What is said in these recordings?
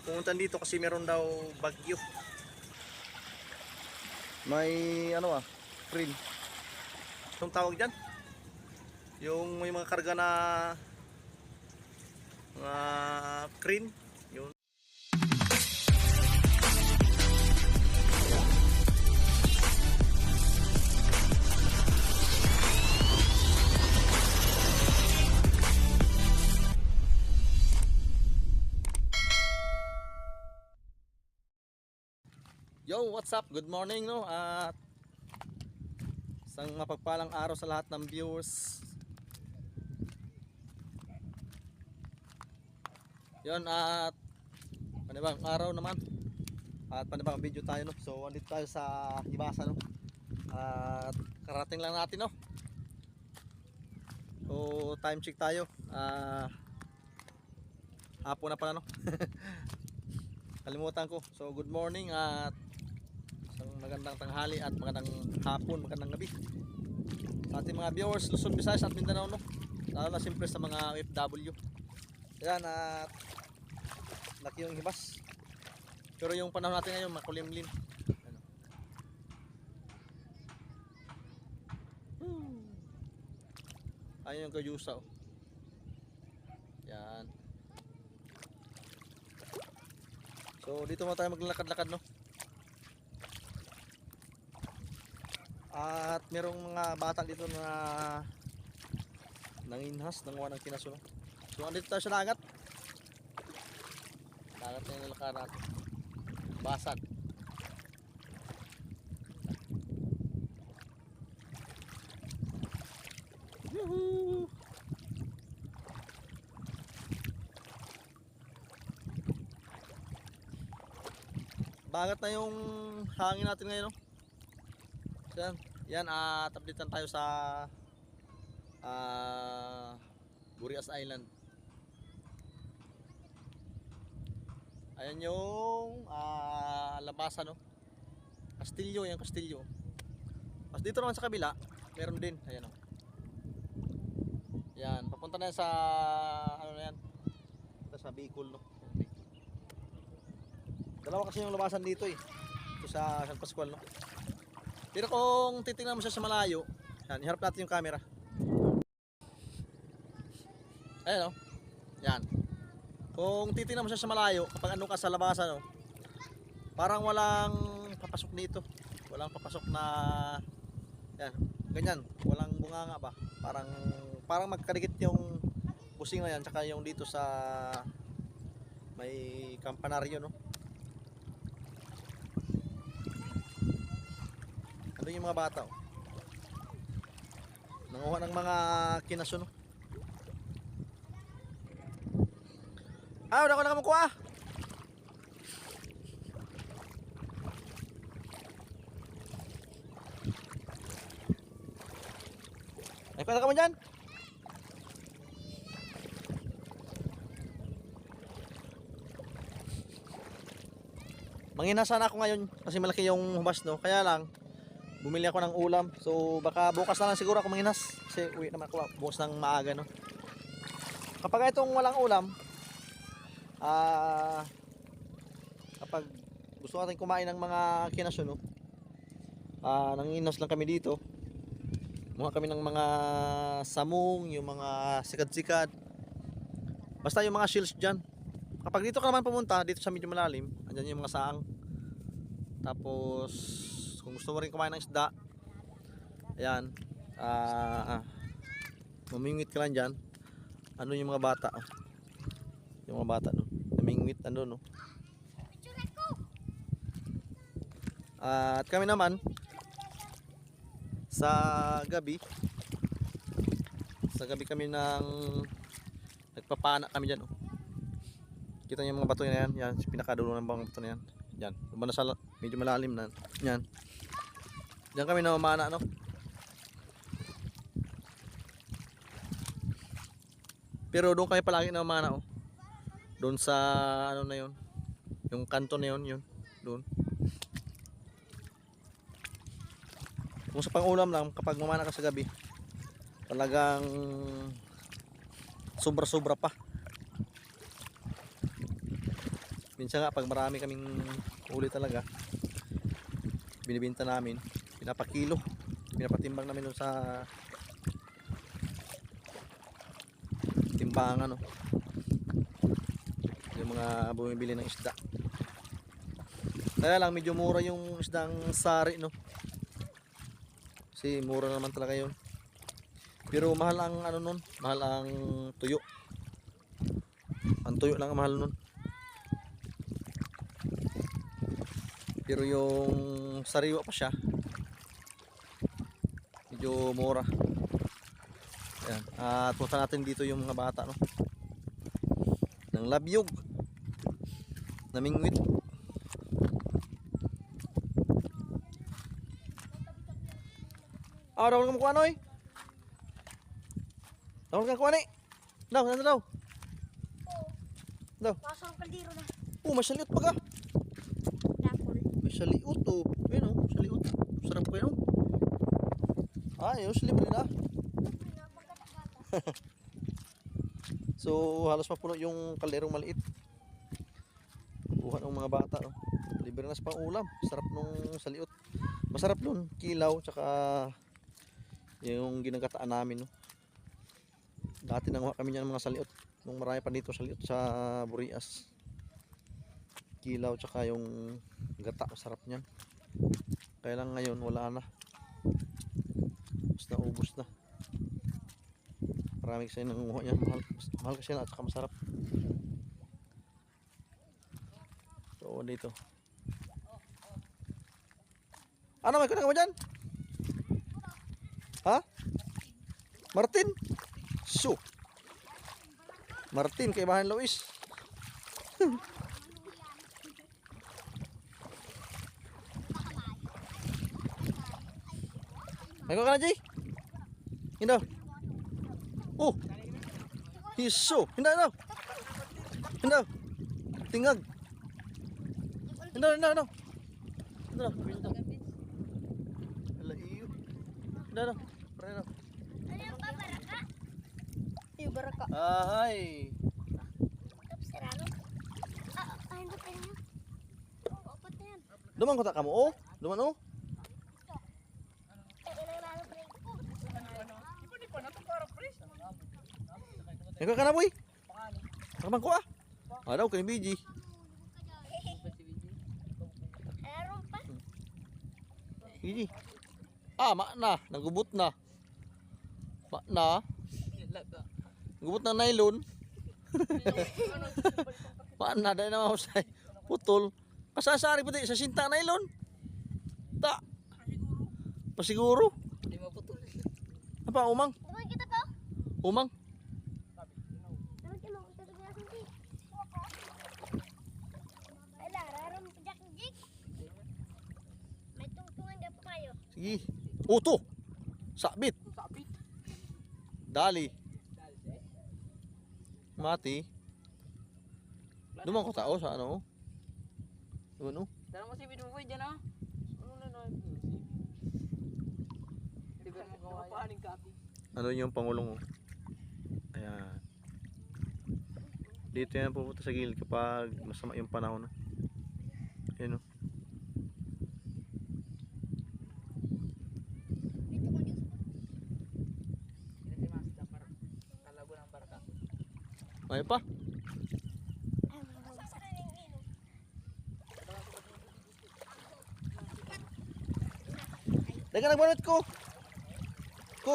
Pumunta dito kasi meron daw bagyo. May ano ah, krill. Itong tawag dyan? Yung may mga karga na mga crane. Yun. Yo, what's up? Good morning no. At isang mapagpalang araw sa lahat ng viewers. Yon at panibang araw naman. At panibang video tayo no. So andito tayo sa Hibasa no. At karating lang natin no. So time check tayo. Ah hapon na pala no. Kalimutan ko. So good morning at magandang tanghali at magandang hapon, magandang gabi. Sa ating mga viewers, Luzon, Visayas at Mindanao no. Lalo na siyempre sa mga OFW. Ayan at laki yung hibas. Pero yung panahon natin ngayon makulimlim. Ano. Ayun yung kayusa oh. Yan. So dito mo tayo maglalakad-lakad no. At merong mga bata dito na nanginhas, nanguha ng kinaso. So andito tayo sa dagat. Dagat na yung lalakad natin. Basag. Bagat na yung hangin natin ngayon, no? Yan, yan at updatean tayo sa ah Burias Island. Ayan yung ah labasan, no? Kastilyo, yan kastilyo. Mas dito naman sa kabila, meron din, ayan, no? Yan, papunta na sa ano na yan? Sa Bicol, no? Dalawa kasi yung labasan dito eh. Ito sa San Pascual, no? Pero kung titingnan mo siya sa malayo, yan, iharap natin yung camera. Ayan, no? Yan. Kung titingnan mo siya sa malayo, kapag ano ka sa labasan, no? Parang walang papasok dito. Walang papasok na yan, ganyan, walang bunganga ba? Parang parang magkadikit yung busing na yan tsaka yung dito sa may kampanaryo, no? Ano yung mga bata? Oh? Nanguha ng mga kinaso, no? Ah, wala ko na kumukuha. Ay, kaya ka mo dyan? Mangina sana ako ngayon kasi malaki yung hubas no. Kaya lang bumili ako ng ulam. So baka bukas na lang siguro ako manginas kasi uwi naman ako bukas ng maaga no. Kapag itong walang ulam ah kapag gusto natin kumain ng mga kinaso no. Ah nanginas lang kami dito. Mga kami ng mga samong, yung mga sikad-sikad. Basta yung mga shells dyan. Kapag dito ka naman pumunta, dito sa medyo malalim, andyan yung mga saang. Tapos, kung gusto mo rin kumain ng isda, ayan, ah, mamingwit ka lang dyan. Ano yung mga bata, oh. Yung mga bata, no. Namingwit, ano, no. Ah, at kami naman, sa gabi, sa gabi kami ng nagpapana kami dyan, oh. Kita niyo mga bato na yan. Yan, pinakadulo ng mga bato na yan. Yan. Lumana sa la- medyo malalim na. Yan. Diyan kami namamana, no? Pero doon kami palagi namamana, oh. Doon sa, ano na yun. Yung kanto na yun, yun. Doon. Kung sa pangulam lang, kapag mamana ka sa gabi, talagang sobra-sobra pa. Minsan nga pag marami kaming uli talaga, binibenta namin, pinapakilo, pinapatimbang namin dun sa timbangan no. Yung mga bumibili ng isda. Kaya lang medyo mura yung isdang sari no. Kasi mura naman talaga yun. Pero mahal ang ano nun, mahal ang tuyo. Ang tuyo lang ang mahal nun. Pero yung sariwa pa siya, medyo mura. Ayan. At punta natin dito yung mga bata, no? Ng labyog. Namingwit. Ah, daw ka makuha, Noy? Daw ka kuha, ni? Daw, nandun daw. Daw. Pasok ang kaldero na. Oh, masyaliot pa ka. Masyaliot, oh. Ayun, oh. Masyaliot. Sarap ko yun, oh. Ah, yun, libre na. So, halos mapuno yung kalderong maliit. Kuha ng mga bata, oh. Libre na sa pang ulam. Sarap nung saliot. Masarap nun. Kilaw, tsaka yung ginagataan namin, no. Dati nanguha kami niyan ng mga saliot. Nung marami pa dito saliot sa Burias. Kilaw, tsaka yung gata. Masarap niyan. Kaya lang ngayon, wala na. Naubos na. Marami kasi nangunguha niya. Mahal, mahal kasi na at saka masarap. So, dito. Ano, may kunang mo dyan? Ha? Martin? So. Martin, kay Bahan Luis. May ka na, Jay? Hindi. Oh! Hiso! Hindi, hindi. Hindi. Tingag. Hindi, hindi, hindi. Hindi, hindi. Ala, iyo. Hindi, hindi. Pre, hindi. Ano yung babaraka? Yung baraka. Ahay. Ah, ah, na yan. Duman ko ta ka mo, oh. Duman, oh. Eh, ilang break po. Ikaw ka na, boy. Kaman ko, ah. Ah, daw, kay pa. BG. Ah, ma na. Nagubot na. Ma na. Nagubot na nylon. ma na, dahil na mahusay. Putol. Kasasari pati sa sinta nylon. Ta. Pasiguro. Hindi maputol. Apa, umang? Naman kita pa. Umang. Naman kita mo. Ito na aking jig. Ala, raram pa jack jig. May tungtungan ka pa Sige. Uto. Sabit. Sabit. Dali. Mati. Duman ko tao sa ano? Oh. Dala mo si Bidu Boy dyan ah. Ano na? Hindi mo yan? ano yung pangulong oh. Ayan. Dito yan pupunta sa gilid kapag masama yung panahon. No? Ayan oh. Dito ko dito. Hindi si Master para kalago ng barka. Ay pa. Daga nagbanot ko. Ko.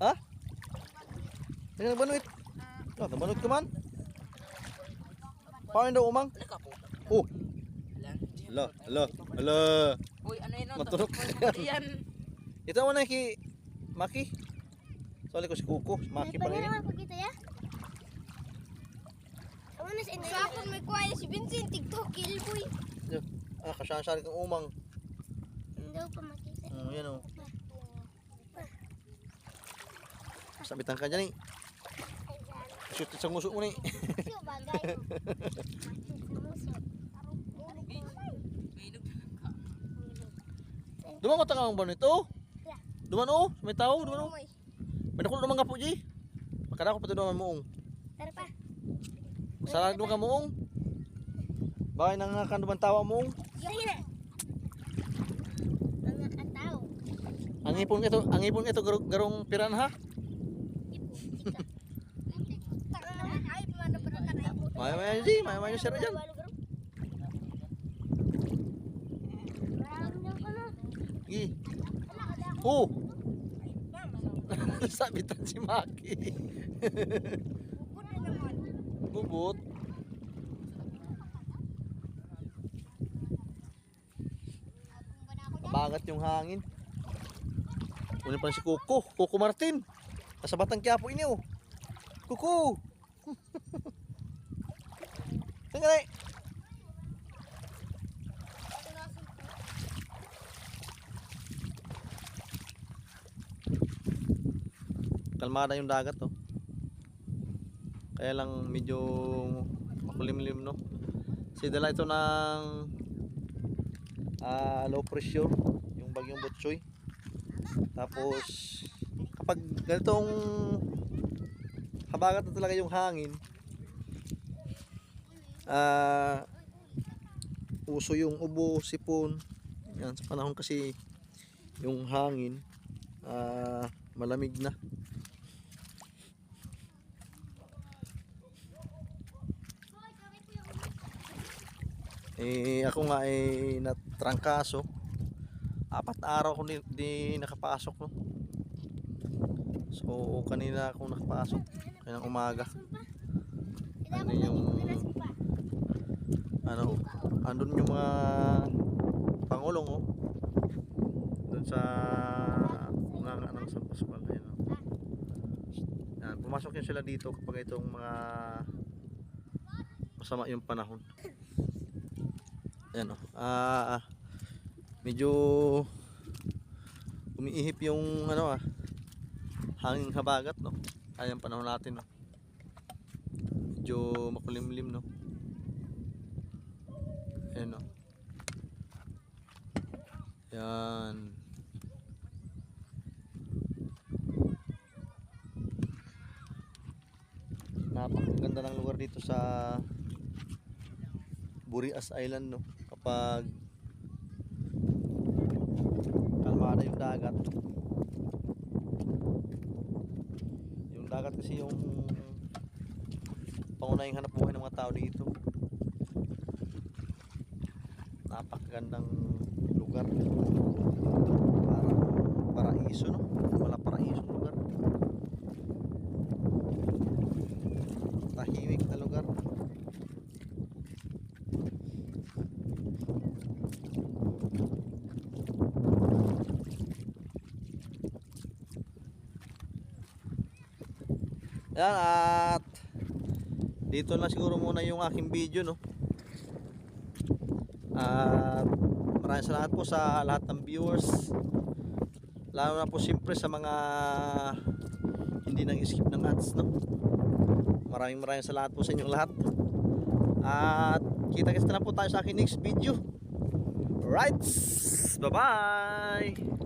Ha? Daga nagbanot. Ah, nagbanot ka man. Paano daw umang? Oh. Ala, ala, ala. Uy, ano yun? Maturok Yan. Ito mo na ki Maki. Sali ko si Kuko, Maki pa May rin. naman pagkita ya. Ano na sa inyo? Sa akin may kuwaya si Vincent. TikTok, killboy. Ah, kasyan-syan kang umang. Hindi ko pa makita. Oh, yan oh. Sabitan ka dyan eh. Shoot sa nguso mo ni. Bagay. Na lang ka. Duman ko tangang ba nito? Duman oh, may tao, duman oh. May nakulo naman nga po, G. Makala ko pati duman moong. Duman ka moong. Bakit nangakan naman tawa mo? Sige na. Mga ataw. Ang ipon ito, ang ipon ito garong, garong piranha. Tara naman. Ay, pumano pa na tayo. Maya maya di, maya maya sir dyan. Gi. Oh. Sabitan si Maki. Bubot. Mabagat yung hangin. Kunin pa si Kuko. Kuko Martin. Nasa Batang Quiapo ini oh. Kuko. Eh. Kalmada yung dagat oh. Kaya lang medyo makulimlim no. Kasi dala ito ng ah, low pressure, yung bagyong Butchoy. Tapos kapag ganitong habagat na talaga yung hangin, ah uso yung ubo, sipon. Yan, sa panahon kasi yung hangin ah malamig na. Eh, ako nga eh natrangkaso. Apat araw ko di, di nakapasok no. So kanina ako nakapasok. Kanina umaga. Ano yung ano, andun yung mga pangulong oh. Doon sa mga ng San Pascual ayun oh. Yan, pumasok yun sila dito kapag itong mga masama yung panahon. Ayan oh. Ah, medyo umiihip yung ano ah hanging habagat no. Ayan panahon natin no. Medyo makulimlim no. Ayan no. Yan. Napakaganda ng lugar dito sa Burias Island no kapag kalmada yung dagat. Yung dagat kasi yung pangunahing hanap buhay ng mga tao dito. Napakagandang lugar. Parang paraiso no wala paraiso lugar tahimik na lugar Yan at dito na siguro muna yung aking video no. At maraming salamat po sa lahat ng viewers. Lalo na po siyempre sa mga hindi nang skip ng ads no. Maraming maraming salamat po sa inyong lahat. At kita-kits na po tayo sa aking next video. Right. Bye-bye.